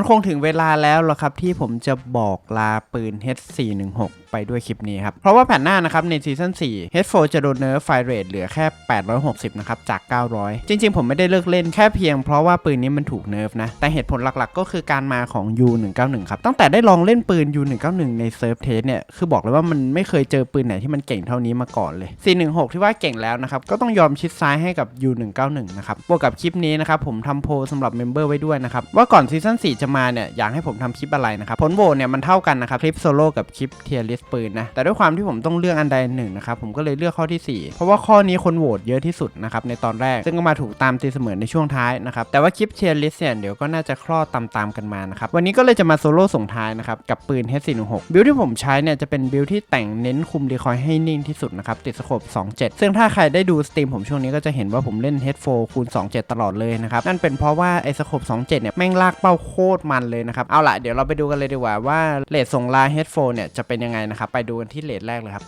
มันคงถึงเวลาแล้วล่ะครับที่ผมจะบอกลาปืน H416 ไปด้วยคลิปนี้ครับ เพราะว่าแผ่นหน้านะครับในซีซั่น4 H4 จะโดนเนิร์ฟไฟเรทเหลือแค่ 860 นะครับ จาก 900 จริงๆ ผมไม่ได้เลิกเล่นแค่เพียงเพราะว่าปืนนี้มันถูกเนิร์ฟนะ แต่เหตุผลหลักๆ ก็คือการมาของ U191 ครับ ตั้งแต่ได้ลองเล่นปืน U191 ในเซิร์ฟเทสเนี่ย คือบอกเลยว่ามันไม่เคยเจอปืนไหนที่มันเก่งเท่านี้มาก่อนเลย 416 ที่ว่าเก่งแล้วนะครับก็ต้องยอมชิดซ้ายให้กับ U191 นะครับบวกกับคลิปนี้นะครับผมทำโพลสำหรับเมมเบอร์ไว้ด้วยนะครับว่าก่อนซีซั่น4จะมาเนี่ยอยากให้ผมทำคลิปอะไรนะครับผลโหวตเนี่ยมันเท่ากันนะครับคลิปโซโล่กับคลิปเทียร์ลิสปืนนะแต่ด้วยความที่ผมต้องเลือกอันใดหนึ่งนะครับผมก็เลยเลือกข้อที่ 4 เพราะว่าข้อนี้คนโหวตเยอะที่สุดนะครับในตอนแรก ซึ่งก็มาถูกตามตีเสมอในช่วงท้ายนะครับแต่ว่าคลิปเทียร์ลิสเนี่ยเดี๋ยวก็น่าจะคลอดตามๆกันมานะครับวันนี้ก็เลยจะมาโซโล่ส่งท้ายนะครับกับปืน H416 บิลที่ผมใช้เนี่ยจะเป็นบิลที่แต่งเน้นคุมดีคอยให้นิ่งที่สุดนะครับติดสโคป27 ซึ่งถ้าใครได้ดูสตรีมผมช่วงนี้ก็จะเห็นว่าผมเล่น H4 คูณ27 ตลอดเลยนะครับนั่นเป็นเพราะว่าไอ้สโคป27เนี่ยแม่งลากเป้าโคตรมันเลยนะครับ เอาล่ะเดี๋ยวเราไปดูกันเลยดีกว่าว่าเลทส่งลา H4 เนี่ยจะเป็นยังไงนะครับ ไปดูกันที่เลทแรกเลยครับ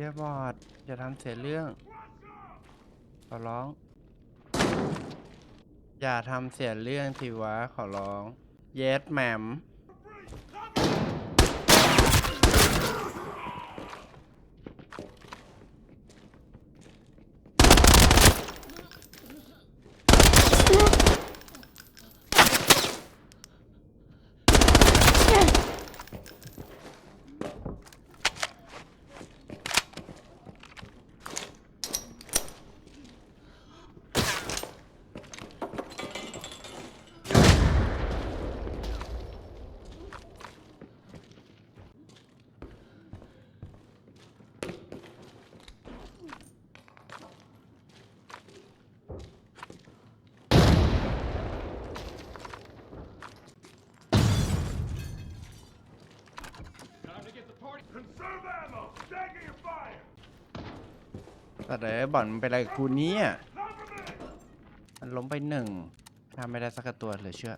ย่าบอดอย่าทำเสียเรื่องขอร้อง อย่าทำเสียเรื่องทีวะขอร้อง เยสแหมม แต่เดี๋ยวบอลมันเป็นอะไรกับกูเนี่ยมันล้มไปหนึ่งทำไม่ได้สักตัวเหลือเชื่อ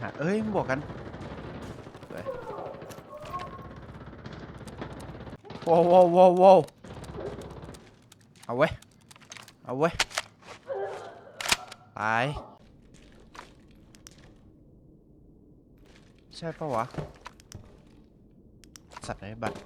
หาเอ้ยบวกกันสวยโว้วโว้วโว้วโว้วเอาเว้ย เอาเว้ย ตาย ช่ปะวะ สัตว์ไร้บัตร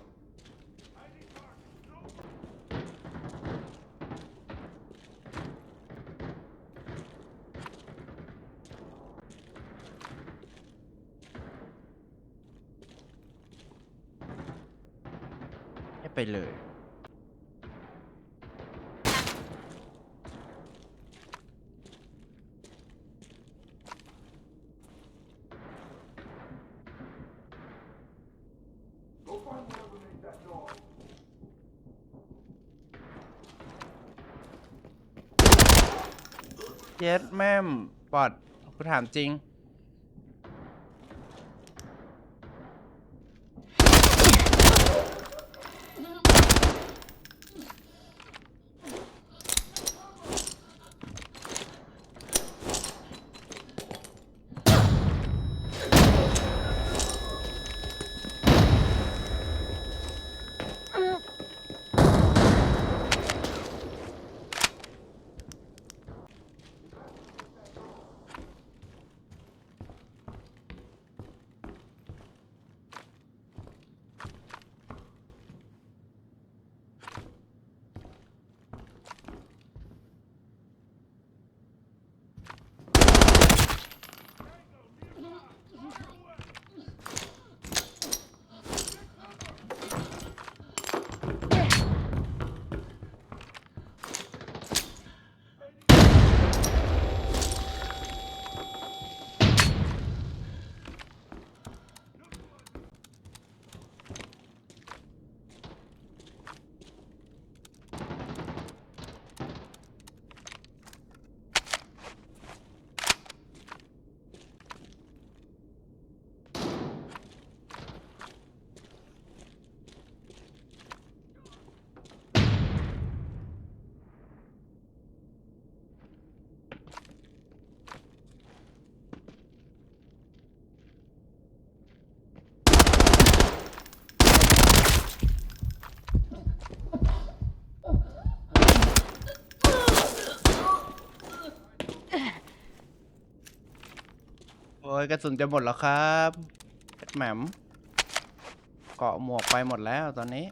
ให้ไปเลย เจ็ดแม่มปอดกูถามจริง ยกระสุนจะหมดแล้วครับแหมมเกาะหมวกไปหมดแล้วตอนนี้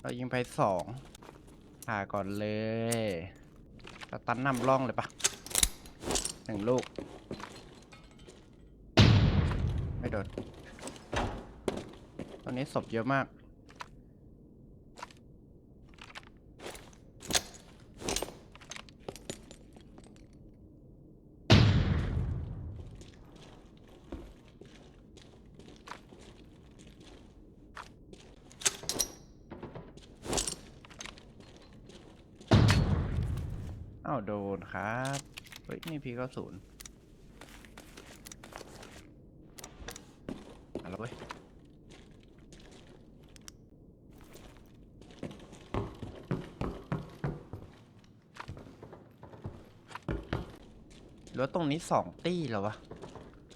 เรายิงไปสองหาก่อนเลยสตันนำร่องเลยปะหนึ่งลูก ไม่โดนตอนนี้ศพเยอะมากาวโดนครับ เฮ้ยนี่พีก็ศูนย์มาแล้วเว้ยเหลือตรงนี้สองตี้แล้ววะ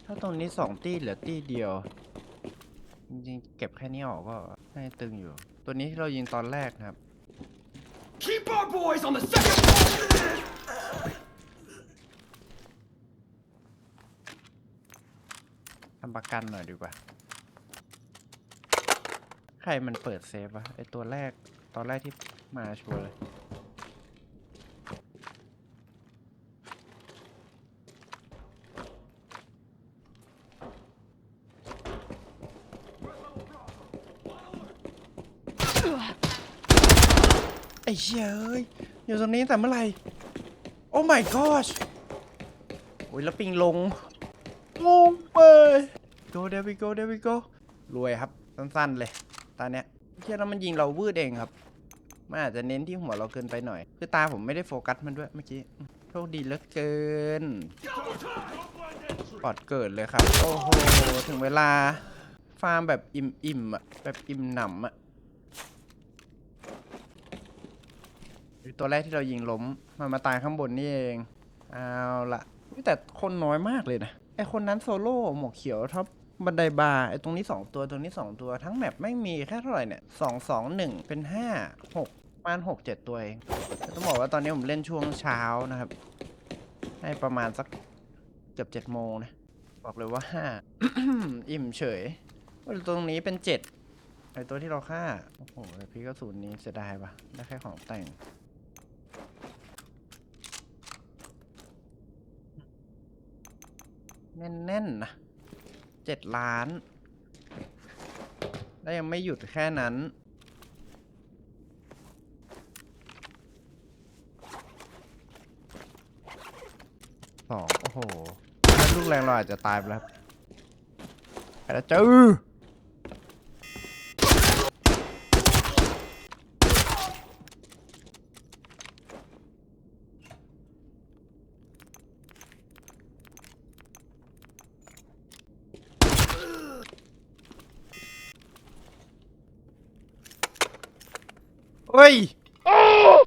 ถ้าตรงนี้สองตี้เหลือตี้เดียว จริงๆ เก็บแค่นี้ออกก็ให้ตึงอยู่ ตัวนี้ที่เรายิงตอนแรกนะครับ Keep our boys on the second floor! ทำประกันหน่อยดีกว่า ใครมันเปิดเซฟวะไอตัวแรกตอนแรกที่มาชัวร์เลย ไอ้เชี่ยเอ้ยอยู่ตรงนี้แต่เมื่อไหร่ โอ้ my gosh โอ้ยแล้วปิงลงงงไป go there we go there we go รวยครับ สั้นๆ เลยตาเนี้ยเที่ยแล้วมันยิงเราวืดเองครับ มันอาจจะเน้นที่หัวเราเกินไปหน่อย คือตาผมไม่ได้โฟกัสมันด้วยเมื่อกี้ โชคดีเหลือเกิน ปอดเกิดเลยครับ โอ้โห ถึงเวลา ฟาร์มแบบอิ่มๆอะ แบบอิ่มหนำอะตัวแรกที่เรายิงล้ม มันมาตายข้างบนนี่เอง เอาละแต่คนน้อยมากเลยนะ ไอคนนั้นโซโล่หมวกเขียวท็อป บันไดบาร์ไอตรงนี้ 2 ตัวตรงนี้ 2 ตัวทั้งแมปไม่มีแค่เท่าไหร่เนี่ยสองสองหนึ่งเป็น5 6ประมาณ6 7ตัวเองต้องบอกว่าตอนนี้ผมเล่นช่วงเช้านะครับ ให้ประมาณสักเกือบ7โมงนะ บอกเลยว่า5อิ่มเฉยตรงนี้เป็น7ไอตัวที่เราฆ่า โอ้โหพี่ก็ศูนย์นี้เสียดายปะได้แค่ของแต่งแน่นๆนะ เจ็ดล้าน แล้วยังไม่หยุดแค่นั้น สอง โอ้โห ลูกแรงเราอาจจะตายไปแล้วครับไปแล้วจ้าเฮ้ย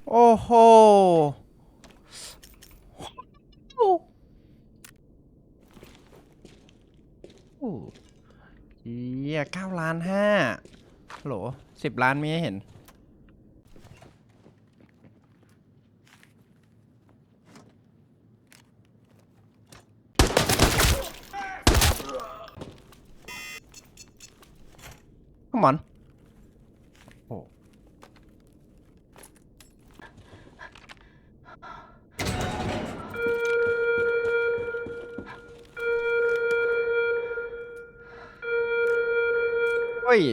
โอ้โห โอ้ เฮียเก้าล้านห้าโหลสิบล้านมีให้เห็น Come on ฮ้ย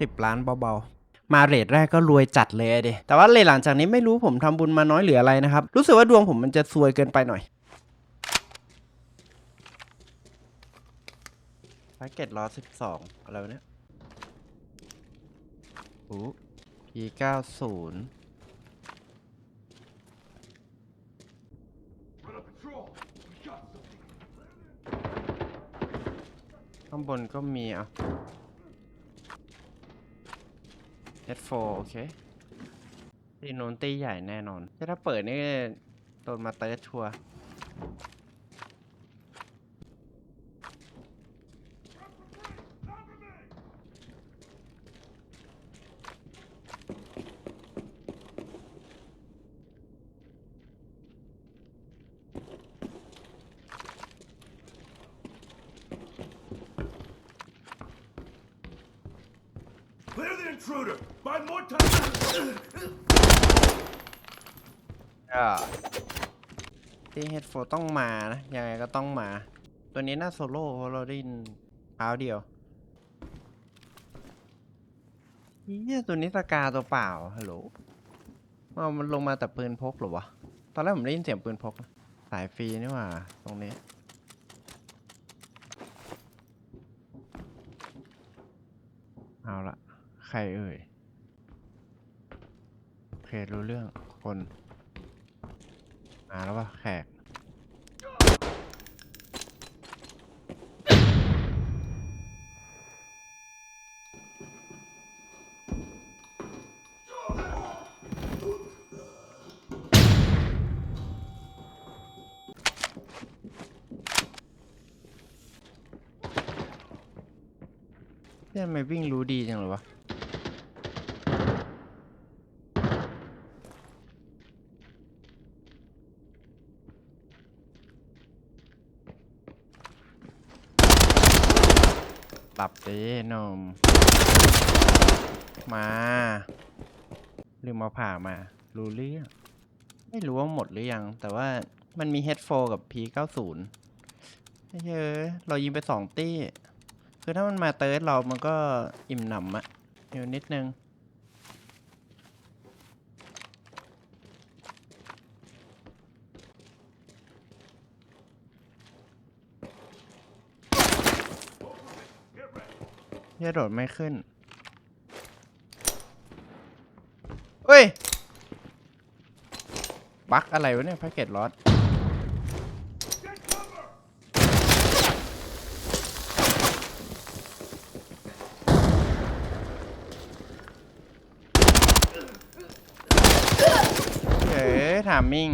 สิบล้านเบาๆ มาเรทแรกก็รวยจัดเลยอะดิแต่ว่าเรทหลังจากนี้ไม่รู้ผมทำบุญมาน้อยเหรืออะไรนะครับ รู้สึกว่าดวงผมมันจะซวยเกินไปหน่อยแพ็กเกจล้อสิบสองอะไรวะเนี่ยโอ้พีเก้าศูนย์างบนก็มีอะ S4 โอเคตีโนนตีใหญ่แน่นอน ถ้าเปิดนี่โดนมาเติร์ชัวร์ intruder! Buy more time! ก็ที่เฮดโฟต้องมานะ ยังไงก็ต้องมา ตัวนี้น่าโซโล่เพราะเราได้ยินเท้าเดียวเฮียตัวนี้สกาตัวเปล่าฮัลโหลเอามันลงมาแต่ปืนพกเหรอวะ ตอนแรกผมได้ยินเสียงปืนพก สายฟรีนี่หว่า ตรงนี้เอาละ ใครเอ่ยโอเครู้เรื่องคนมาแล้วปะแขกเนี่ยทำไมวิ่งรู้ดีจังเลยวะ ปรับเด้นมมาลืมมาผ่ามา รู้เรื่องไม่รู้ว่าหมดหรือยัง แต่ว่ามันมี H4 กับ P90 เฮ้ยเรายิงไปสองตี้ คือถ้ามันมาเติร์ดเรามันก็อิ่มหนำอะอยู่นิดนึง Get ready. เหี้ ยโดดไม่ขึ้นเฮ้ย บั๊กอะไรวะเนี่ยแพ็กเกจลอส Get cover! เอ๋ถามมิง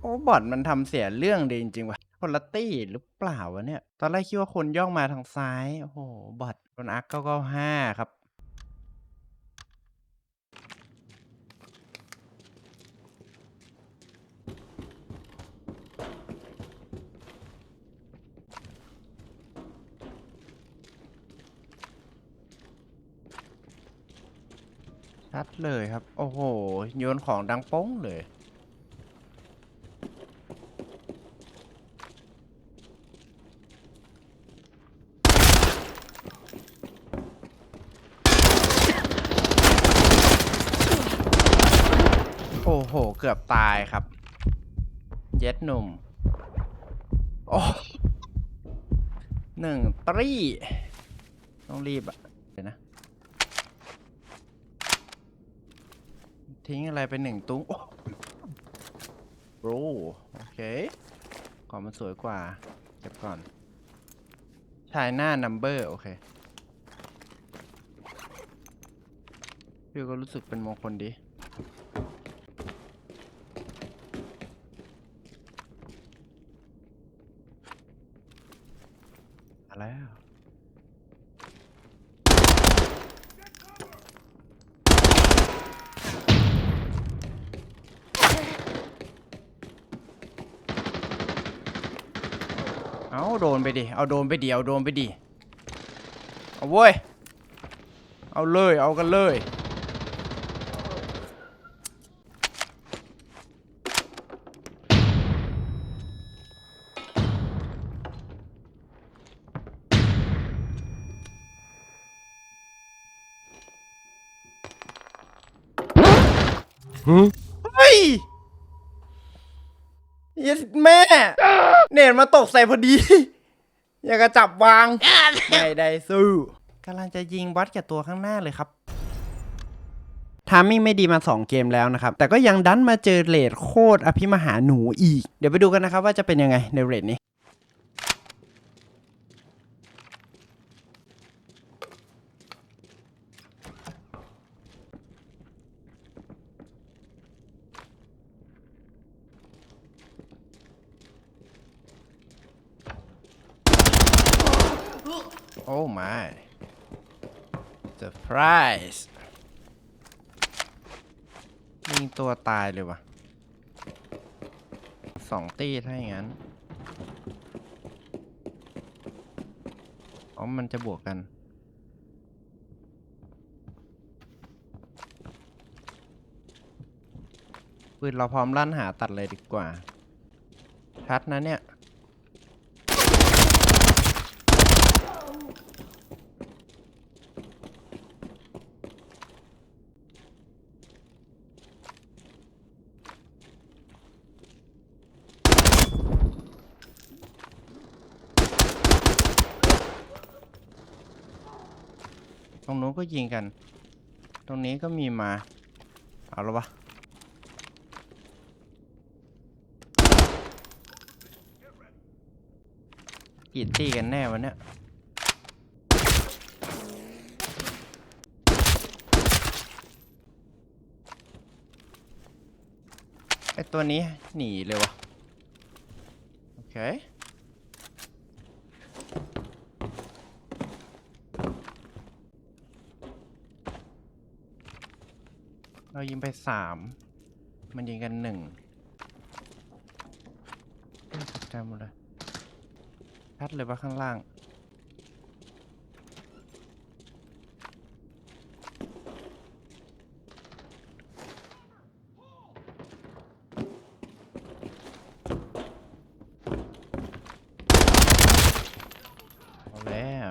โอ้ บอทมันทำเสียเรื่องดีจริงๆว่ะ คนละตี้หรือเปล่าวะเนี่ย ตอนแรกคิดว่าคนย่องมาทางซ้าย โอ้โห บอทคนอาร์คเก้าเก้าห้าครับ ชัดเลยครับ โอ้โห โยนของดังโป้งเลย โอ้โห เกือบตายครับ เย็ดหนุ่ม โอ้หนึ่งตรีต้องรีบอะเดี๋ยวนะ ทิ้งอะไรไปหนึ่งตุ้งโอ้โหโอเคก่อนมันสวยกว่า เก็บก่อนชายหน้านัมเบอร์โอเคพี่ก็รู้สึกเป็นมงคลดี มาแล้ว เอา โดนไปดิ เอาโดนไปดิ เอาโดนไปดิ เอาเว้ย เอาเลย เอากันเลยเฮ้ยเยัดแม่ เน็ตมาต กใส่พอดี อยากจะจับวาง ไม่ได้สู้กำลังจะยิงวัดกับตัวข้างหน้าเลยครับทามมิ่งไม่ดีมา 2 เกมแล้วนะครับ แต่ก็ยังดันมาเจอเลดโคตรอภิมหาหนูอีก เดี๋ยวไปดูกันนะครับว่าจะเป็นยังไงในเรทนี้ Oh my surprise มีตัวตายเลยวะสองตีถ้าอย่างนั้น อ๋อ มันจะบวกกัน ปืนเราพร้อมลั่นหาตัดเลยดีกว่า ชัดนะเนี่ย นู้นก็ยิงกัน ตรงนี้ก็มีมา เอาแล้ววะกี่ตีกันแน่วะเนี่ยไอตัวนี้หนีเลยวะโอเค เรายิงไปสาม มันยิงกันหนึ่งจำเลยชัดเลยว่าข้างล่าง เอาแล้ว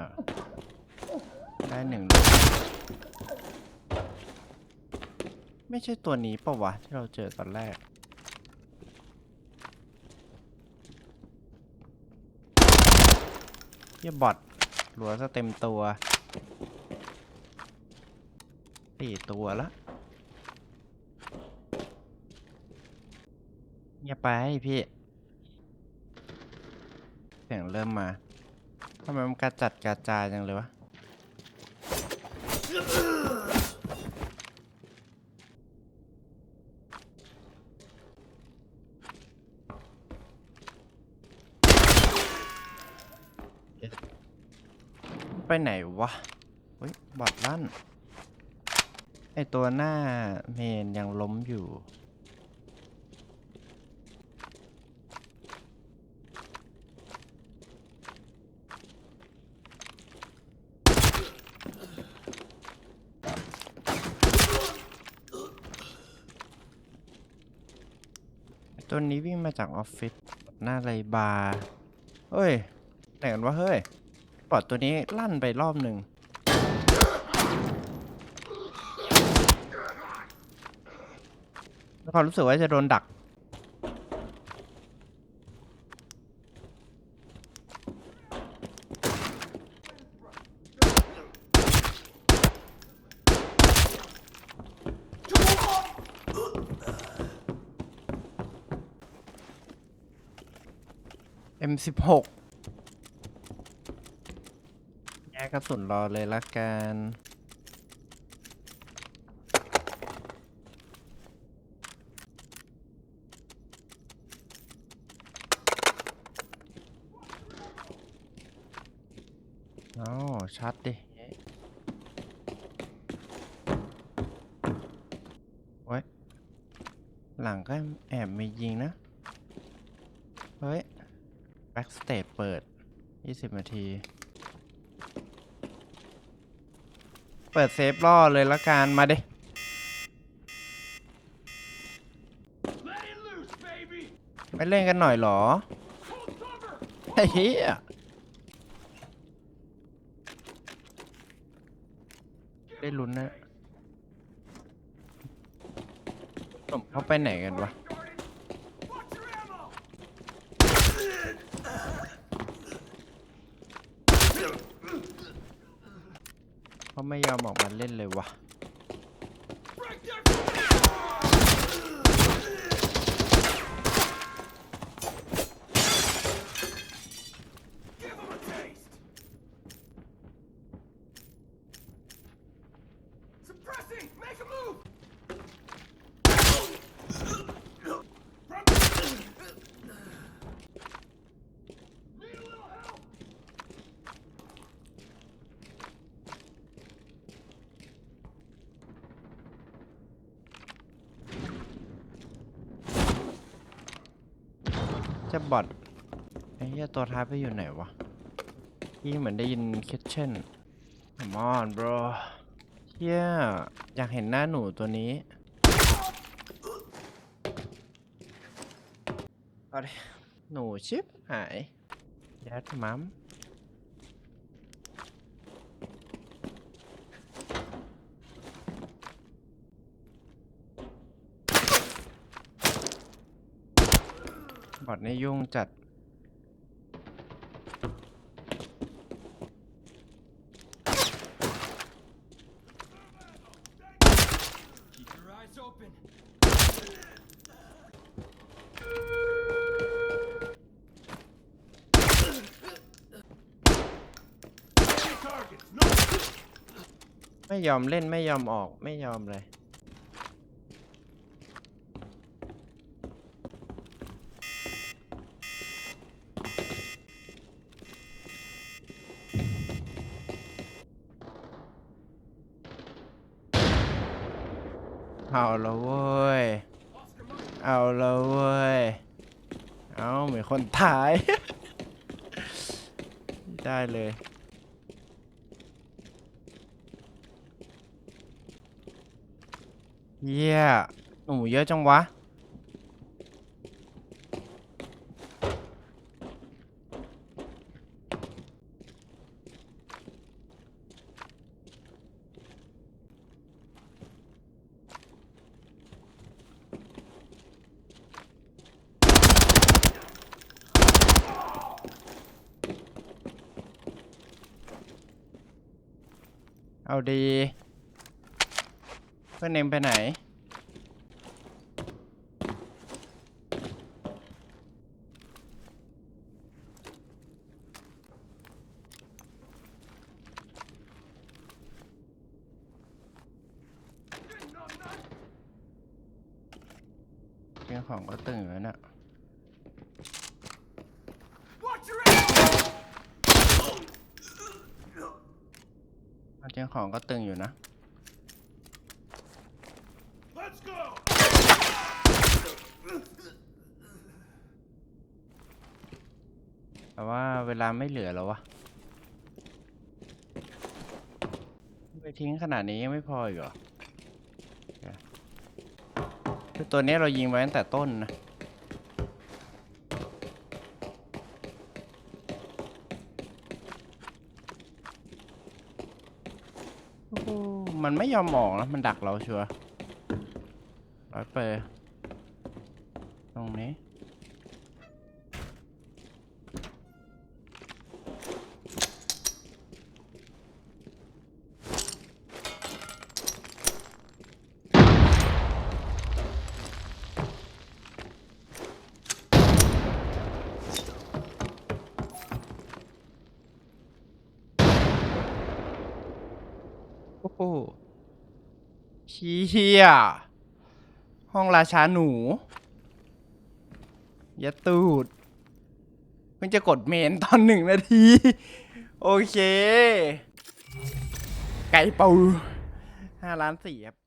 ได้หนึ่งลูกไม่ ใช่ตัวนี้ปะวะ ที่เราเจอตอนแรกเฮียบอทหลัวซะเต็มตัวสี่ตัวละเงียบไปพี่ เสียงเริ่มมาทำไมมันกระจัดกระจายจังเลยวะ ไปไหนวะเฮ้ยบอดลั่น ไอตัวหน้าเมนยังล้มอยู่ ตัวนี้วิ่งมาจากออฟฟิศหน้าไรบาร์เฮ้ย ไหนกันวะเฮ้ย ปอดตัวนี้ลั่นไปรอบหนึ่งแล้วความรู้สึกว่าจะโดนดัก M16 แยกก ระสุนรอเลยละกันอ๋อชัดดิ โอ้ย หลังก็แอบมียิงนะ เฮ้ย แบ็กสเตจเปิด 20 นาที เปิดเซฟล่อเลยละกันมาดิไม่เล่นกันหน่อยหรอไอ้เฮียได้ลุ้นนะผมเขาไปไหนกันวะ Guarded! Watch your ammo! เขา ไม่ยอมออกมาเล่นเลยวะ จะบอดไอ้เหี้ยตัวท้ายไปอยู่ไหนวะยี่เหมือนได้ยินเคิทเช่นมอนบรอเฮียอยากเห็นหน้าหนูตัวนี้เอาดิหนูชิปหายยัดมัม นี่ยุ่งจัด Keep your eyes open. Enemy targets. No. ไม่ยอมเล่นไม่ยอมออกไม่ยอมเลย เอาละเว้ย Oscar Mike. เอาละเว้ย เอาเหมือนคนถ่าย ได้เลย เยี่ยหนูเยอะจังวะ เอาดี พื่อนเนมไปไหน เรื่องของก็ตึงอยู่แล้วน่ะ เรื่องของก็ตึงอยู่นะ Let's go. แต่ว่า เวลาไม่เหลือแล้ววะไปทิ้งขนาดนี้ยังไม่พออีกเหรอคือตัวนี้เรายิงไว้ตั้งแต่ต้นนะ มันไม่ยอมออกนะ มันดักเราชัวร์ร้อยเปอร์ตรงนี้ โอ้โห เฮียห้องราชาหนูอยาตูดเพิ่งจะกดเมนตอนหนึ่งนาที โอเค ไก่ปูห้าล้านสี่ครับ